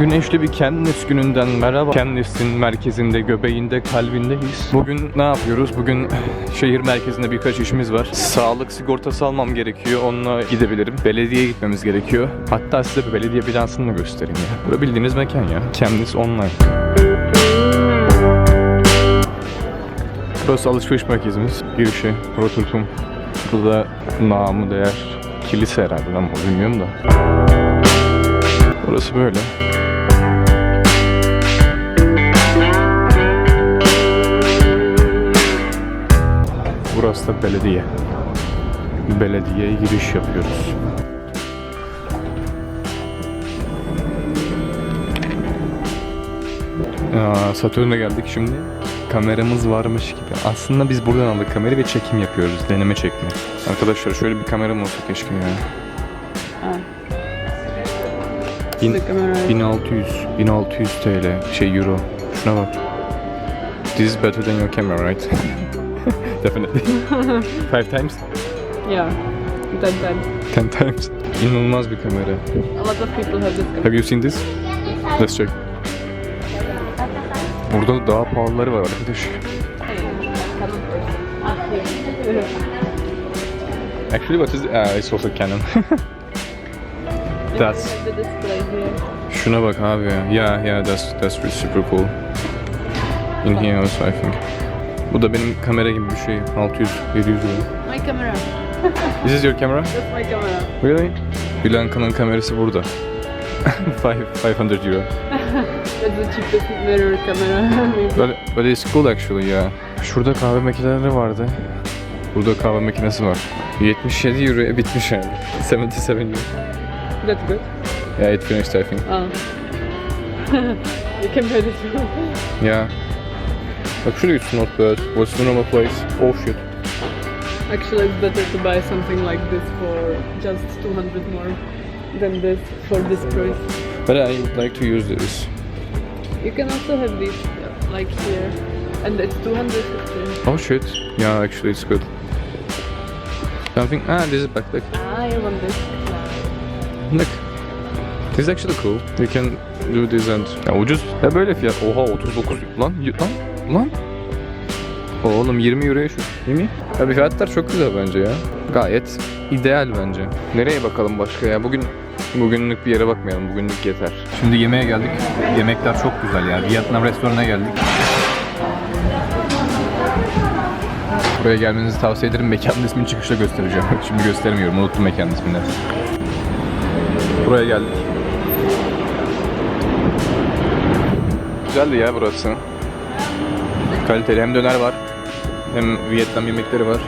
Güneşli bir Cannes gününden merhaba. Cannes'in merkezinde, göbeğinde, kalbindeyiz. Bugün ne yapıyoruz? Bugün şehir merkezinde birkaç işimiz var. Sağlık sigortası almam gerekiyor. Onunla gidebilirim. Belediyeye gitmemiz gerekiyor. Hatta size bir belediye binasını da göstereyim ya. Burada bildiğiniz mekan ya. Cannes Online. Burası alışveriş merkezimiz. Girişi, Rotterdam. Burada namı değer kilise herhalde ama bilmiyorum da. Burası böyle. Burası da belediye. Belediyeye giriş yapıyoruz. Aa, Satürn'e geldik şimdi. Kameramız varmış gibi. Aslında biz buradan aldık kamerayı ve çekim yapıyoruz. Deneme çekme. Arkadaşlar şöyle bir kameram olsa keşke ya. Bin, The camera. 1600, 1600 TL şey euro. Şuna bak. This is better than your camera, right? Definitely. Five times? Yeah. Ten times. Ten times. İnanılmaz bir kamera. A lot of people have this camera. Have you seen this? Let's check. Burada daha pahalıları var arkadaş. Actually what is uh, it's also Canon. That's. Şuna bak abi ya. Yeah, yeah, that's that's really super cool. In here also I think. Bu da benim kamera gibi bir şey. 600 700 euro. My camera. Is this your camera? That's my camera. Really? Blancan'ın kamerası burada. Five, 500 euro. That's the cheapest mirror camera. But, but it's cool actually ya. Şurada kahve makineleri vardı. Burada kahve makinesi var. 77 euroya bitmiş yani. 77 euro. That's good. Yeah, it finished I think. Oh. you can buy this one. Yeah. Actually it's not bad. What's the normal price? Oh shit. Actually, it's better to buy something like this for just 200 more than this for this price. But I like to use this. You can also have this uh, like here, and it's 250. Oh shit. Yeah, actually it's good. Something. Ah, this is back. Look. Ah, you want this? Look. This is actually cool. You can do this and... Ya ucuz. Ya böyle fiyat. Oha 39. Lan lan lan. Oğlum 20 euroya şu. 20. Ya bir fiyatlar çok güzel bence ya. Gayet ideal bence. Nereye bakalım başka ya? Bugün bugünlük bir yere bakmayalım. Bugünlük yeter. Şimdi yemeğe geldik. Yemekler çok güzel ya. Vietnam restoranına geldik. Buraya gelmenizi tavsiye ederim. Mekanın ismini çıkışta göstereceğim. Şimdi göstermiyorum. Unuttum mekanın ismini. Buraya geldik. Güzeldi ya burası. Kaliteli hem döner var hem Vietnam yemekleri var.